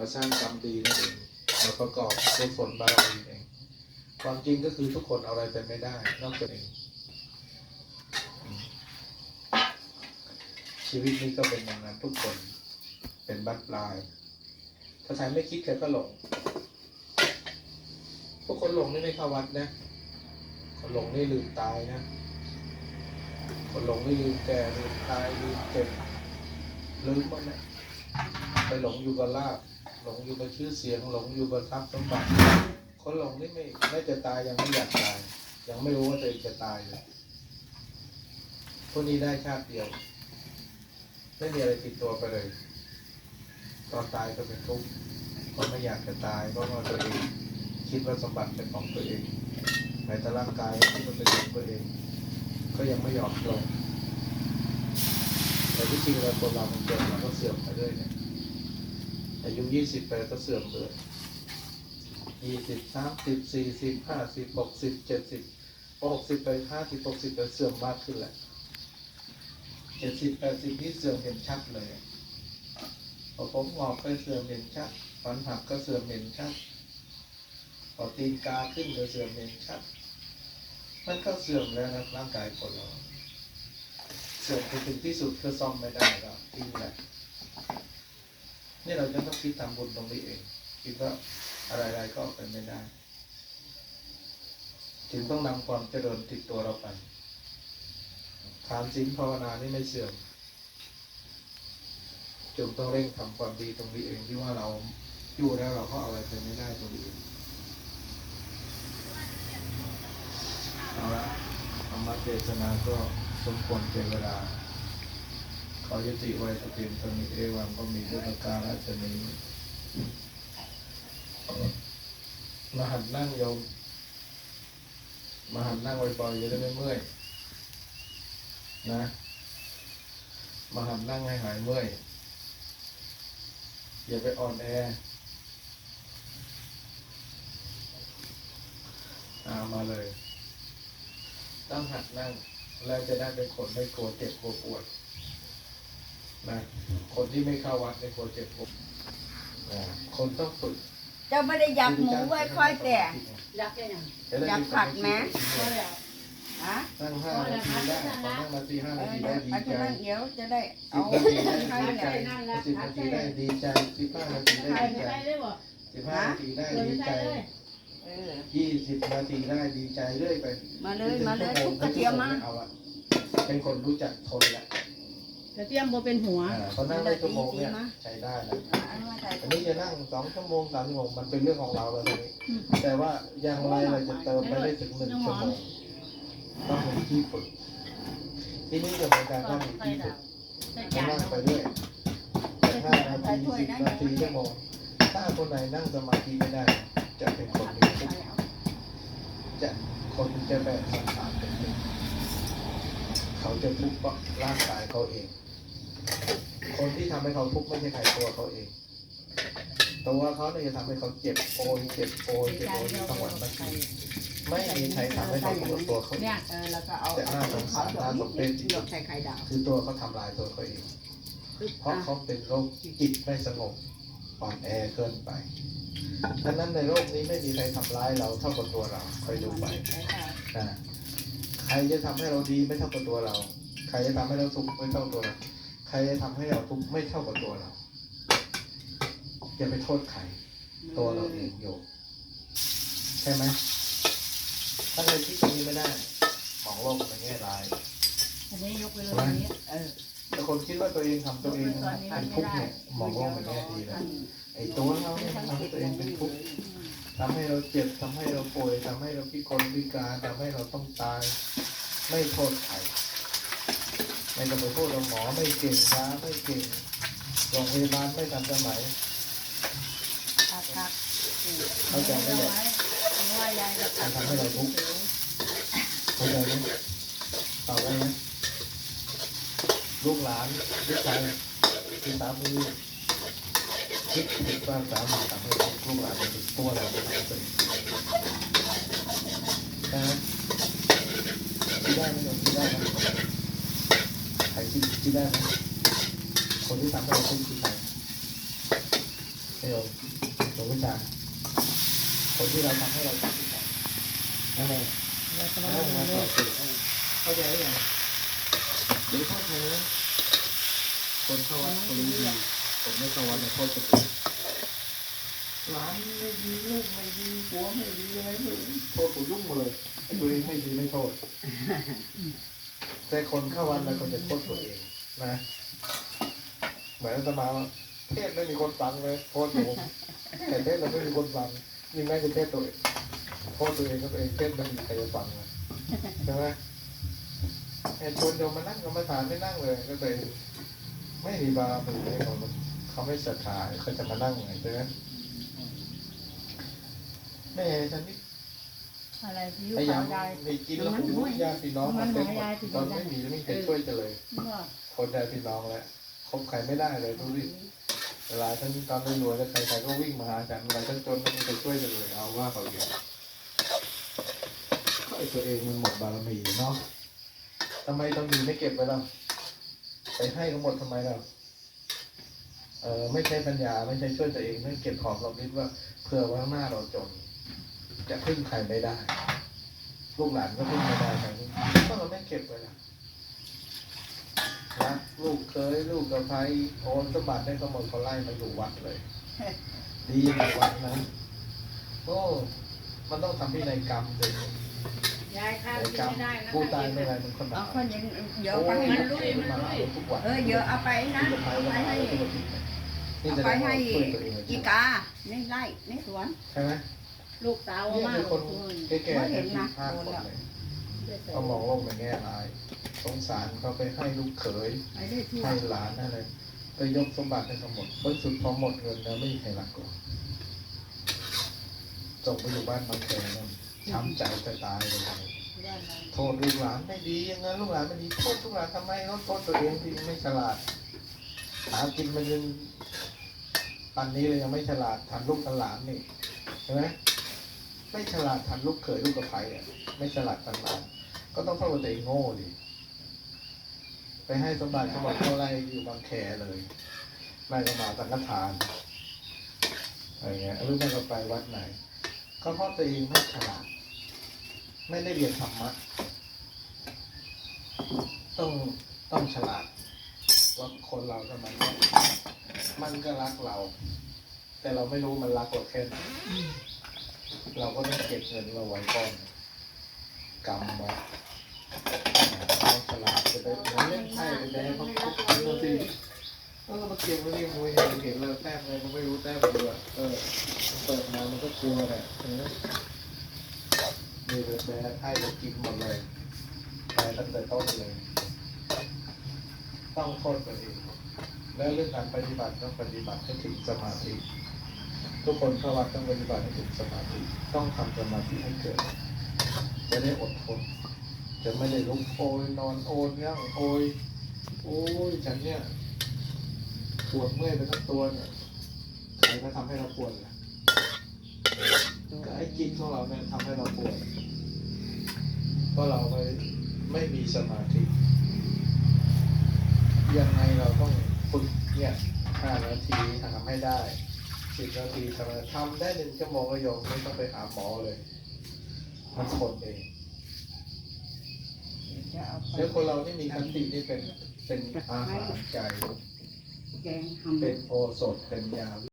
เราสร้างกรรมดีนั่นเองเราประกอบกุศลบารมีเอง ความจริงก็คือทุกคนเอาอะไรเป็นไม่ได้ นอกจากเอง ชีวิตนี้ก็เป็นอย่างนั้นทุกคนเป็นบ้านปลาย ถ้าใครไม่คิดแกก็หลง พวกคนหลงนี่ไม่เข้าวัดนะ คนหลงนี่ลืมตายนะ คนหลงนี่ลืมแก่ลืมตายลืมเจ็บลืมหมดนะไปหลงอยู่กับลาบ หลงอยู่กับชื่อเสียงหลงอยู่กับทรัพย์สมบัติคนหลงนี่ไม่ไม่จะตายยังไม่อยากตาย ยังไม่รู้ว่าตัวเองจะตายเลยพวกนี้ได้ชาติเดียวไม่มีอะไรติดตัวไปเลยตอนตายก็เป็นทุกข์เพราะไม่อยากจะตายเพราะว่าตัวเองคิดว่าสมบัติเป็นของตัวเองแม้แต่ร่างกายก็คิดว่าเป็นของตัวเอง ก็ยังไม่ยอมลงแต่ที่จริงแล้วคนเรามันเกิดเราก็เสื่อมไปเรื่อยเนี่ย อายุยี่สิบไปก็เสื่อมเลยยี่สิบสามสิบสี่สิบห้าสิบหกสิบเจ็ดสิบหกสิบไปห้าสิบหกสิบไปเสื่อมมากขึ้นแหละเจ็ดสิบแปดสิบนี่เสื่อมเห็นชัดเลยพอผมงอกก็เสื่อมเห็นชัดฟันหักก็เสื่อมเห็นชัดพอตีนกาขึ้นก็เสื่อมเห็นชัดมันก็เสื่อมแล้วนะร่างกายคนเราเสื่อมไปถึงที่สุดก็ซ่อมไม่ได้แล้วทิ้งแหละ นี่เราจะต้องคิดทำบุญตรงนี้เอง คิดว่าอะไรๆก็เป็นไม่ได้ จึงต้องนำความเจริญติดตัวเราไปทานศีลภาวนานี่ไม่เสื่อมจงต้องเร่งทำความดีตรงนี้เองที่ว่าเราอยู่แล้วเราก็เอาอะไรเป็นไม่ได้ตรงนี้เองเอาละธรรมเทศนาก็สมควรเจเวลา ขอยุติไว้แต่เพียงเท่านี้เอวังก็มีด้วยประการอาจจะนี้มาหัดนั่งโยมมาหัดนั่งบ่อยๆจะได้ไม่เมื่อยนะมาหัดนั่งให้หายเมื่อยอย่าไปอ่อนแออามาเลย ต้องหัดนั่งแล้วจะได้เป็นคนไม่กลัวเจ็บกลัวปวด นะคนที่ไม่เข้าวัดไม่กลัวเจ็บปวดนะคนต้องฝึกเจ้าไม่ได้ยักหมูไว้ค่อยแต่รักยังไงจะได้อยากผัดไหมก็แล้วฮะนั่งห้านาทีได้ขอนั่งนาทีห้าเอนาอทีเดี๋ได้ยวดีไปใจที่นั่งเดี๋ยวจะได้สิเอาบนาทีได้ให้ดีเลใจยสิบนาทีได้ดีใจสิบห้านาทีได้ใครดีไม่ใจใช่เลยบ่สิบห้านาทีได้เลยดีไม่ใจใช่เลยเออยี่สิบนาทีได้ดีใจเรื่อยไป มาเลยมาเลยทุกกระเทียมมาเอาอะเป็นคนรู้จักทนแหละ กระเทียมบ่เป็นหัว อ่าเขานั่งได้ชั่วโมงเนี่ยใช้ได้แล้วอันว่าใส่อันนี้จะนั่งสองชั่วโมงสามชั่วโมงมันเป็นเรื่องของเราแล้วตรงนี้แต่ว่าอย่างไรเราจะเติมไปได้ถึงหนึ่งชั่วโมงต้องมีที่ฝึก ที่นี่จะเป็นการนั่งมีที่ฝึกใส่จะจานนั่งไปเรื่อยห้านาทีสิบนาทีชั่วโมงถ้าคนไหนนั่งสมาธิไม่ได้ จะเป็นคนมีทุกข์จะคนจะแบกสังขารเป็นทุกข์เขาจะทุกข์เพราะร่างกายเขาเอง คนที่ทำให้เขาทุกข์ไม่ใช่ใครตัวเขาเอง ตัวเขาเนี่ยจะทำให้เขาเจ็บโอยเจ็บโอยเจ็บโอยทั้งวันทั้งคืนไม่มีใครทำให้เขาทุกข์กับตัวเขาเอเนี่ยงเออแล้วก็เอาแต่น่าสงสารน่าสมเพชหยกใส่ไข่าคือตัวเขาทำลายตัวเขาเอง เพราะเขาเป็นโรคจิตไม่สงบอ่อนแอเกินไปดังนั้นในโลกนี้ไม่มีใครทำร้ายเราเท่ากับตัวเราคอยดูไปใครจะทำให้เราดีไม่เท่ากับตัวเรา ใครจะทำให้เราทุกข์ไม่เท่าตัวเรา ใครจะทำให้เราทุกข์ไม่เท่ากับตัวเราอย่าไปโทษใครตัวเราเองโยมใช่ไหมถ้าใครคิดตรงนี้ไม่ได้ของโลกในแง่ร้ายอันนี้ยกไปเลยอันนี้เออแต่คนคิดว่าตัวเองทำตัวเองเป็นทุกข์เนี่ยมองโลกในแง่ดีเลยไอ้ตัวเราเนี่ยมันทำให้ตัวเองเป็นทุกข์ทำให้เราเจ็บทำให้เราป่วยทำให้เราพิกลพิการทำให้เราต้องตาย ไม่โทษใคร ไม่ต้องไปโทษเราหมอไม่เก่งยาไม่เก่งโรงพยาบาลไม่ทันสมัยพักพักเข้าใจไหมเนี่ยว่ายายกับมันทำให้เราทุกข์เข้าใจไหมตอบได้ไหมลูกหลานลูกชายที่สามีคิดผิดว่าสามีทำให้ลูกหลานเป็นตัวเราเป็นเป็นนะคิดได้ไหมโยมคิดได้ไหมใคร คิดได้ไหมคนที่ทำให้เราทุกข์คือใครเห็นโยมหลวงวิชายคนที่เราทำให้เราคิดกันนั่นเองเราจะนั่มานมาเรื่ต่ออยสิเข้าใจหรือยังหรือเข้าใจนะคนเข้าวัดเขารู้ดีผมไม่เข้าวัดในโทษคนอื่นหลานไม่ดีลูกไม่ดีผัวไม่ดีอะไรไม่ดีโทษผมยุ่งหมดเลยตัวเองไม่ดีไม่โทษแต่คนเข้าวัดแล้วคนจะโทษตัวเอง นะเหมือนอาตมาเทศไม่มีคนฟังเลยโทษผมแต่เทศเราไม่มีคนฟังยิ่งแม่จะเทศตัวเองโทษตัวเองก็ตัวเองเทศไม่มีใครจะฟังเลยใช่ไหมไอ้ชวนโยมมานั่งกรรมฐานไม่นั่งเลย ก็เลยไม่มีบารมีให้เขาเขาไม่ศรัทธาเขาจะมานั่งไงใช่ไหมแม่ฉันนี่ อะไรที่พยายามยายมีกินแล้วหูญาติพี่น้องมาเต็มหมดตอนไม่มีไม่มีใครช่วยจะเลย ก็คนญาติพี่น้องแล้วคบใครไม่ได้เลยดูดิเวลาฉันตอนรวยๆแล้วใครๆก็วิ่งมาหาฉันเวลาฉันจนไม่มีใครช่วยจะเลยเอาว่าเขาเดียวก็ไอตัวเองมันหมดบารมีเนาะทำไมต้องมีไม่เก็บไว้ล่ะไปให้เขาหมดทำไมล่ะเออไม่ใช่ปัญญาไม่ใช่ช่วยตัวเองไม่เก็บของเราคิดว่าเผื่อว่าข้างหน้าเราจน จะพึ่งใครไม่ได้ลูกหลานก็พึ่งไม่ได้กันก็เราไม่เก็บไว้ล่ะนะลูกเคยลูกกับใครโอนสมบัติได้ก็หมดเขาไล่มาอยู่วัดเลย ดีในวัดนะโอ้มันต้องทำพินัยกรรมเลยยายข้าวพินัยกิกรรนมไม่ได้นะผู้ตายเมื่อไรมันคนเอาบาปคนยังเยอะโอ้ไปยให้มันลุยมันลุยมาหาเราทุกวันเออเยอะเอาไปนะลูกชายเอาก็ไปมาให้ทุกวันนี่เอาแสดไปงว่าให้ช่วยตัวเองอีกาในไร่ในสวนใช่ไหม ลูกสาวเนี่ยมากคือคนเลยแก่ๆเนี่ยที่พลาดคนเลยช่วยเขามองโลกในแง่ร้าย สงสารเขาไปให้ลูกเขย ไปได้ทั่วให้หลานอะไรไปยกสมบัติให้ทั้งหมดผลสุดพอหมดเงินแล้วไม่มีใครรักหรอกส่งไปอยู่บ้านบางแคนั่นช้ำใจจะตายเลยบ้านเราโทษลูกหลานไม่ดีอย่างนั้นลูกหลานไม่ดีโทษลูกหลานทำไมเขาโทษตัวเองที่ไม่ฉลาดหากินมันยังปันนี้เลยยังไม่ฉลาดทันลูกทันหลานนี่เห็นไหม ไม่ฉลาดทันลูกเขยลูกกระไพอะไม่ฉลาดทันหลานก็ต้องเข้าตัวเองโง่ดิไปให้สมบัติเขาบอกเขาไล่อยู่บางแคเลยไล่ก็มาสังฆทานอะไรเงี้ยรู้ไหมก็ไปวัดไหนเขาเพราะตัวเองไม่ฉลาด ไม่ได้เรียนธรรมะต้องต้องฉลาดว่าคนเราทำไมนมันก็รักเรา แต่เราไม่รู้มันรักเราแค่ไหน เราก็ต้องเก็บเงินเราไว้ก่อนกำไว้ต้องฉลาดจะได้เหมือนเล่นไพ่ไปได้เพราะทุกคนเราสิเออมาเก็บไว้ที่มวยเห็นเห็นเลยแต้มอะไรก็ไม่รู้แต้มเดียวเออเปิดมามันก็กลัวแหละเออนี่เลยแบไพ่ก็กินหมดเลยไปตั้งแต่ต้นเลยต้องโทษตัวเองแล้วเรื่องการปฏิบัติต้องปฏิบัติให้ถึงสมาธิ ทุกคนเข้าวัดต้องปฏิบัติให้ถึงสมาธิต้องทำสมาธิให้เกิด จะได้อดทน จะไม่ได้ลุกโอยนอนโอยย่างโอยโอ้ยฉันเนี่ยปวดเมื่อยไปทั้งตัวเนี่ยใครก็ทำให้เราปวดล่ะก็ไอ้กินของเราเนี่ยทำให้เราปวดเพราะเราไม่ไม่มีสมาธิยังไงเราต้องฝึกเนี่ยห้านาทีทำให้ได้ สิบนาทีทำทำได้หนึ่งชั่วโมงก็ยอมไม่ต้องไปหาหมอเลยมันคนเองจะเอาไปแล้วคนเราที่มีคันตินี่เป็นเป็นอาหารใจ แกงทำ เป็นโอสถเป็นยา